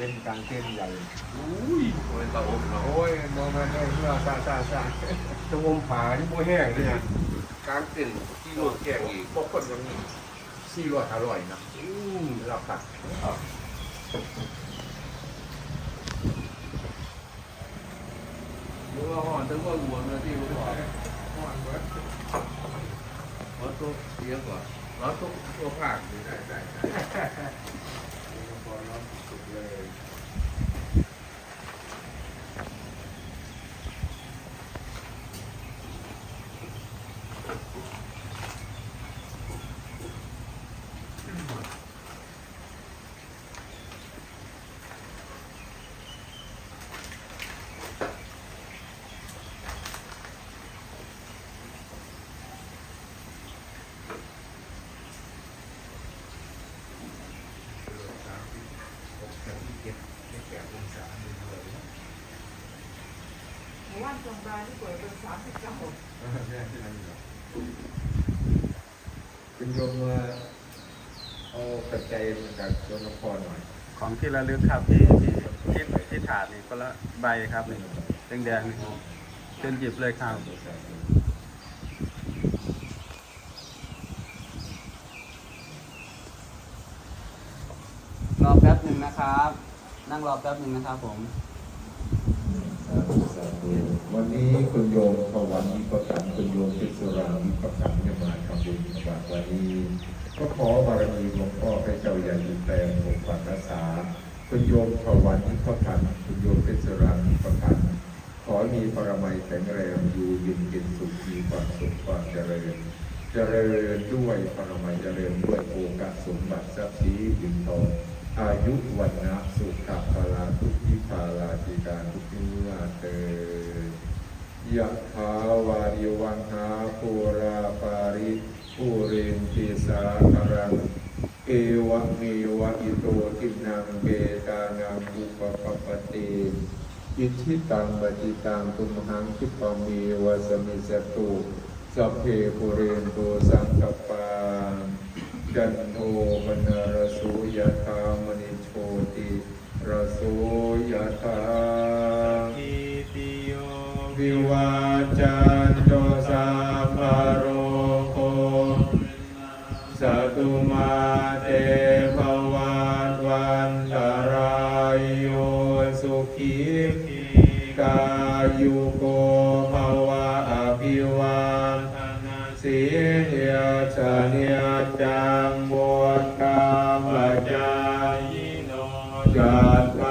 ต็นท์กลางเต็นท์ใหญ่อุ้ยโอ้ยตาอบเนาะโอ้ยมองมาได้เพื่อซาซาซาจะงมผาที่โมแห้งเลยนะกลางเต็นท์ที่โลดแข่งอีกพวกคนยังสี่ร้อยห้าร้อยนะอืมราคาหรือว่าห่อนถึงว่าหลวงนะที่รู้ว่าว่าตัวเยอะกว่าว่าตัวตัวภาคนี่ได้ได้ ได้พ ว่านจงบาที่เปิดเป็นสามสิบเก้าคุณโยมมาเอาปัจจัยมาจากโยนพรหน่อย ของที่ระลึกครับที่ที่ที่ที่ถาดนี่คนละใบครับนี่แดงๆนี่เชิญหยิบเลยครับรอแป๊บหนึ่งนะครับ นั่งรอแป๊บหนึ่งนะครับผม วันนี้ คุณโยมพวันมีประกันคุณโยมพิสุรามีประกันจะมาทำบุญฝากวันนี้ก็ขอบารมีหลวงพ่อให้เจ้าใหญ่ดูแลปกปักรักษาคุณโยมพวันมีประกันคุณโยมพิสุรามีประกันขอมีปรมัยแข็งแรงอยู่เย็นเป็นสุขมีความสุขความเจริญเจริญด้วยปรมัยเจริญด้วยโอกาสสมบัติทรัพย์สินดินทองอายุวันนะสุขภาลาทุกทิพาล ยะถาวาริวังหาปูราปาริปูเรนติสาคารังเอวะเมวะอิโตทินังเบตานังอุปปปติอิทิตังปฏิตังตุมหังคิปะเมวะสมิสตุสัพเพปุเรนโตสังกปาจันโทมนารโสยะธามณิโชติรโสยธา วาจันโตสัพพโรโคสตุมาเตภวันวันตรายโยสุขีกายุโกภวะอภิวันสียชาเนียจังบวชกามจายโนจา